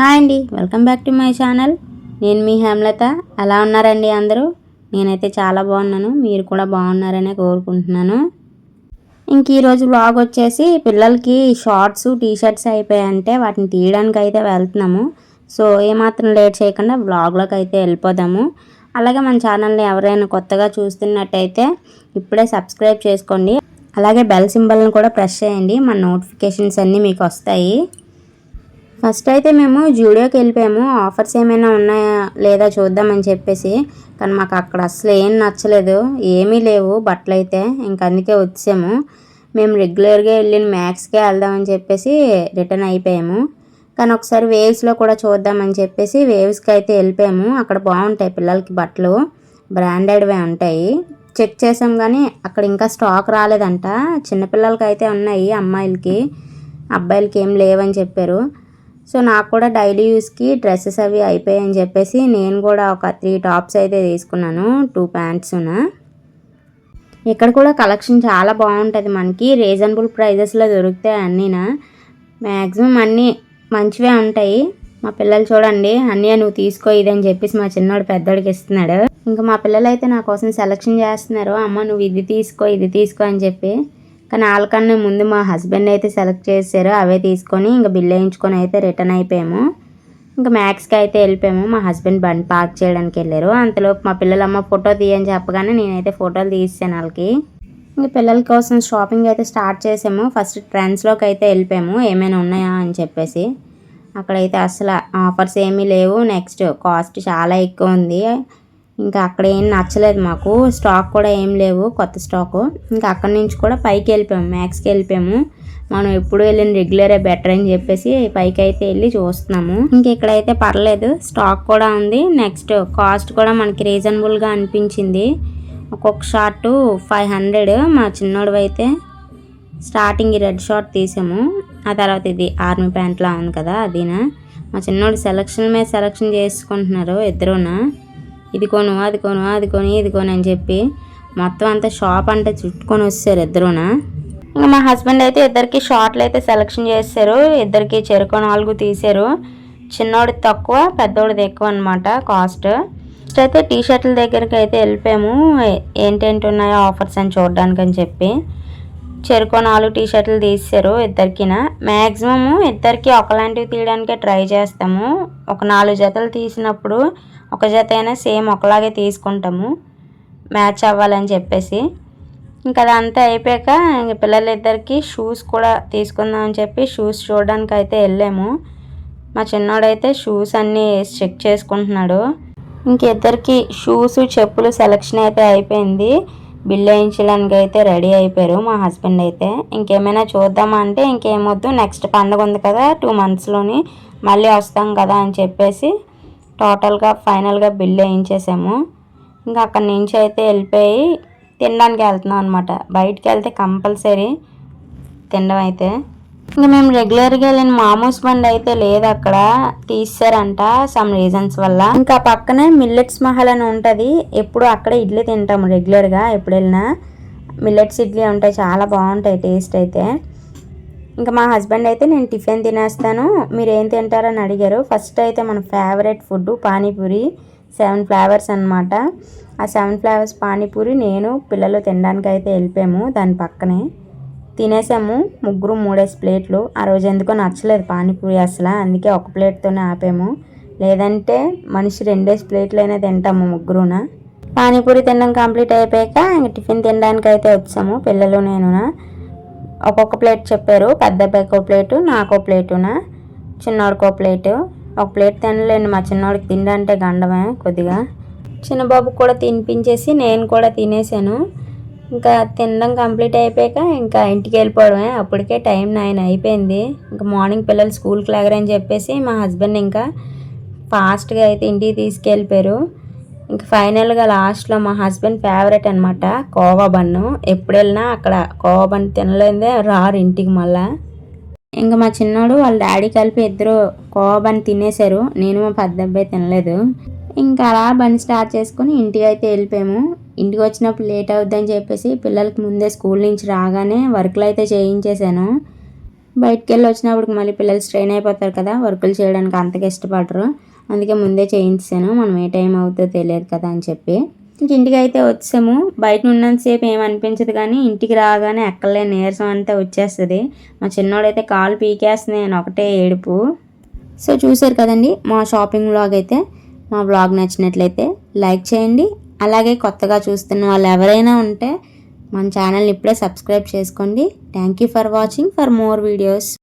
Hi అండి welcome back to my channel. నేను మీ హేమలత. ఎలా ఉన్నారండి అందరూ? నేనైతే చాలా బాగున్నాను. మీరు కూడా బాగున్నారనే కోరుకుంటున్నాను. ఇంక ఈరోజు బ్లాగ్ వచ్చేసి పిల్లలకి షార్ట్స్ టీ షర్ట్స్ అయిపోయాయంటే వాటిని తీయడానికి అయితే వెళ్తున్నాము. సో ఏమాత్రం లేట్ చేయకుండా బ్లాగ్లోకి అయితే వెళ్ళిపోదాము. అలాగే మన ఛానల్ని ఎవరైనా కొత్తగా చూస్తున్నట్టయితే ఇప్పుడే సబ్స్క్రైబ్ చేసుకోండి. అలాగే బెల్ సింబల్ని కూడా ప్రెస్ చేయండి. మన నోటిఫికేషన్స్ అన్నీ మీకు వస్తాయి. ఫస్ట్ అయితే మేము జూడియోకి వెళ్ళిపోయాము. ఆఫర్స్ ఏమైనా ఉన్నాయా లేదా చూద్దామని చెప్పేసి. కానీ మాకు అక్కడ అసలు ఏం నచ్చలేదు. ఏమీ లేవు బట్టలు అయితే. ఇంక అందుకే వచ్చాము. మేము రెగ్యులర్గా వెళ్ళిన మ్యాక్స్కే వెళ్దామని చెప్పేసి రిటర్న్ అయిపోయాము. కానీ ఒకసారి వేవ్స్లో కూడా చూద్దామని చెప్పేసి వేవ్స్కి అయితే వెళ్ళిపోయాము. అక్కడ బాగుంటాయి పిల్లలకి బట్టలు. బ్రాండెడ్వే ఉంటాయి. చెక్ చేసాం కానీ అక్కడ ఇంకా స్టాక్ రాలేదంట. చిన్నపిల్లలకి అయితే ఉన్నాయి అమ్మాయిలకి. అబ్బాయిలకి ఏం లేవని చెప్పారు. సో నాకు కూడా డైలీ యూస్కి డ్రెస్సెస్ అవి అయిపోయాయని చెప్పేసి నేను కూడా ఒక త్రీ టాప్స్ అయితే తీసుకున్నాను టూ ప్యాంట్స్న. ఇక్కడ కూడా కలెక్షన్ చాలా బాగుంటుంది మనకి రీజనబుల్ ప్రైజెస్లో దొరుకుతాయి అన్నీనా. మ్యాక్సిమం అన్నీ మంచివే ఉంటాయి. మా పిల్లలు చూడండి అన్నీ నువ్వు తీసుకో ఇదని చెప్పేసి మా చిన్నోడు పెద్దోడికి ఇస్తున్నాడు. ఇంకా మా పిల్లలు అయితే నా కోసం సెలెక్షన్ చేస్తున్నారు. అమ్మ నువ్వు ఇది తీసుకో ఇది తీసుకో అని చెప్పి కానీ వాళ్ళకన్నా ముందు మా హస్బెండ్ అయితే సెలెక్ట్ చేశారు అవే తీసుకొని ఇంకా బిల్ వేయించుకొని అయితే రిటర్న్ అయిపోయాము. ఇంకా మ్యాక్స్కి అయితే వెళ్ళిపోయాము. మా హస్బెండ్ బండి పార్క్ చేయడానికి వెళ్ళారు. అంతలోపు మా పిల్లలమ్మ ఫోటో తీయని చెప్పగానే నేనైతే ఫోటోలు తీసాను వాళ్ళకి ఇంకా పిల్లల కోసం షాపింగ్ అయితే స్టార్ట్ చేసాము. ఫస్ట్ ట్రెండ్స్లోకి అయితే వెళ్ళిపోయాము. ఏమైనా ఉన్నాయా అని చెప్పేసి. అక్కడైతే అసలు ఆఫర్స్ ఏమీ లేవు. నెక్స్ట్ కాస్ట్ చాలా ఎక్కువ ఉంది. ఇంకా అక్కడ ఏం నచ్చలేదు మాకు. స్టాక్ కూడా ఏం లేవు కొత్త స్టాకు. ఇంకా అక్కడి నుంచి కూడా పైకి వెళ్ళిపోయాము మ్యాక్స్కి వెళ్ళిపోయాము. మనం ఎప్పుడు వెళ్ళిన రెగ్యులరే బెటర్ అని చెప్పేసి పైకి అయితే వెళ్ళి చూస్తున్నాము. ఇంక ఇక్కడైతే పర్లేదు స్టాక్ కూడా ఉంది. నెక్స్ట్ కాస్ట్ కూడా మనకి రీజనబుల్గా అనిపించింది. ఒక్కొక్క షార్ట్ ఫైవ్ హండ్రెడ్. మా చిన్నోడు అయితే స్టార్టింగ్ రెడ్ షార్ట్ తీసాము. ఆ తర్వాత ఇది ఆర్మీ ప్యాంట్లా ఉంది కదా అదినా. మా చిన్నోడు సెలక్షన్ మీద సెలక్షన్ చేసుకుంటున్నారు ఇద్దరునా. ఇది కొను అది కొను అది కొని ఇది కొని అని చెప్పి మొత్తం అంతా షాప్ అంటే చుట్టుకొని వచ్చారు ఇద్దరునా. ఇంకా మా హస్బెండ్ అయితే ఇద్దరికి షార్ట్లు అయితే సెలెక్షన్ చేశారు ఇద్దరికి చెరుకు నాలుగు తీశారు. చిన్నోడి తక్కువ పెద్దోడిది ఎక్కువ అనమాట కాస్ట్. ఫస్ట్ అయితే టీ షర్ట్ల దగ్గరికి అయితే వెళ్ళిపోయాము. ఏంటేంటి ఉన్నాయో ఆఫర్స్ అని చూడడానికి అని చెప్పి. చెరుకు నాలుగు టీ షర్ట్లు తీసారు ఇద్దరికిన. మ్యాక్సిమము ఇద్దరికి ఒకలాంటివి తీయడానికే ట్రై చేస్తాము. ఒక నాలుగు జతలు తీసినప్పుడు ఒక జత అయినా సేమ్ ఒకలాగే తీసుకుంటాము. మ్యాచ్ అవ్వాలని చెప్పేసి. ఇంకా అదంతా అయిపోయాక ఇంక పిల్లలిద్దరికి షూస్ కూడా తీసుకుందాం అని చెప్పి షూస్ చూడడానికి అయితే వెళ్ళాము. మా చిన్నోడైతే షూస్ అన్నీ చెక్ చేసుకుంటున్నాడు. ఇంకిద్దరికి షూస్ చెప్పులు సెలెక్షన్ అయితే అయిపోయింది. బిల్ వేయించడానికి అయితే రెడీ అయిపోయారు మా హస్బెండ్ అయితే. ఇంకేమైనా చూద్దామా అంటే ఇంకేమొద్దు నెక్స్ట్ పండుగ ఉంది కదా టూ మంత్స్లోని మళ్ళీ వస్తాం కదా అని చెప్పేసి టోటల్గా ఫైనల్గా బిల్ వేయించేసాము ఇంకా అక్కడి నుంచి అయితే వెళ్ళిపోయి తినడానికి వెళ్తున్నాం అనమాట బయటికి వెళ్తే కంపల్సరీ తినడం అయితే. ఇంకా మేము రెగ్యులర్గా వెళ్ళిన మామూస్ బండి అయితే లేదు అక్కడ. తీసారంట సమ్ రీజన్స్ వల్ల. ఇంకా పక్కనే మిల్లెట్స్ మహల్ అని ఉంటుంది. ఎప్పుడు అక్కడే ఇడ్లీ తింటాము రెగ్యులర్గా ఎప్పుడు వెళ్ళినా. మిల్లెట్స్ ఇడ్లీ ఉంటాయి చాలా బాగుంటాయి టేస్ట్ అయితే. ఇంకా మా హస్బెండ్ అయితే నేను టిఫిన్ తినేస్తాను. మీరు ఏం తింటారని అడిగారు. ఫస్ట్ అయితే మన favourite food panipuri seven flavours అనమాట ఆ సెవెన్ ఫ్లేవర్స్ పానీపూరి నేను పిల్లలు తినడానికి అయితే వెళ్ళిపోయాము దాని పక్కనే. తినేసాము. ముగ్గురు మూడేసి ప్లేట్లు. ఆ రోజు ఎందుకో నచ్చలేదు పానీపూరి అసలు. అందుకే ఒక ప్లేట్తోనే ఆపాము. లేదంటే మనిషి రెండేసి ప్లేట్లు అయినా తింటాము ముగ్గురున. పానీపూరి తినడం కంప్లీట్ అయిపోయాక ఇంక టిఫిన్ తినడానికి అయితే వచ్చాము పిల్లలు నేనునా. ఒక్కొక్క ప్లేట్ చెప్పారు పెద్ద ఒక ప్లేటు నాకు ప్లేటున. ప్లేటునా ప్లేటు. ఒక ప్లేట్ తినలేండి మా చిన్నోడికి తిండంటే గండమే కొద్దిగా. చిన్నబాబు కూడా తినిపించేసి నేను కూడా తినేసాను. ఇంకా తినడం కంప్లీట్ అయిపోయాక ఇంకా ఇంటికి వెళ్ళిపోవడమే. అప్పటికే టైం నైన్ అయిపోయింది. ఇంకా మార్నింగ్ పిల్లలు స్కూల్కి లేగరని చెప్పేసి మా హస్బెండ్ ఇంకా ఫాస్ట్గా అయితే ఇంటికి తీసుకెళ్ళిపోయారు. ఇంక ఫైనల్గా లాస్ట్లో మా హస్బెండ్ ఫేవరెట్ అనమాట కోవా బన్ను. ఎప్పుడు వెళ్ళినా అక్కడ కోవా బన్ తినలేదే రారు ఇంటికి మళ్ళా. ఇంకా మా చిన్నోడు వాళ్ళ డాడీ కలిపి ఇద్దరు కోవా బన్ తినేశారు. నేను మా పెద్ద అబ్బాయి తినలేదు. ఇంకా అలా బన్ స్టార్ట్ చేసుకుని ఇంటికి అయితే వెళ్ళిపోయాము. ఇంటికి వచ్చినప్పుడు లేట్ అవుద్దని చెప్పేసి పిల్లలకి ముందే స్కూల్ నుంచి రాగానే వర్క్లు అయితే చేయించేశాను. బయటికి వెళ్ళి వచ్చినప్పుడు మళ్ళీ పిల్లలు స్ట్రెయిన్ అయిపోతారు కదా వర్కులు చేయడానికి అంతగా ఇష్టపడరు. అందుకే ముందే చేయించాను మనం ఏ టైం అవుతుందో తెలియదు కదా అని చెప్పి. ఇంక ఇంటికి అయితే వచ్చాము. బయట ఉన్నంతసేపు ఏమనిపించదు కానీ ఇంటికి రాగానే ఎక్కలే నీరసం అంతా వచ్చేస్తుంది. మా చిన్నోడైతే కాలు పీకేస్తుంది ఒకటే ఏడుపు. సో చూసారు కదండి మా షాపింగ్ బ్లాగ్ అయితే. మా వ్లాగ్ నచ్చినట్లయితే లైక్ చేయండి అలాగే కొత్తగా చూస్తున్న వాళ్ళు ఎవరైనా ఉంటే మన ఛానల్ని ఇప్పుడే సబ్స్క్రైబ్ చేసుకోండి. Thank you for watching for more videos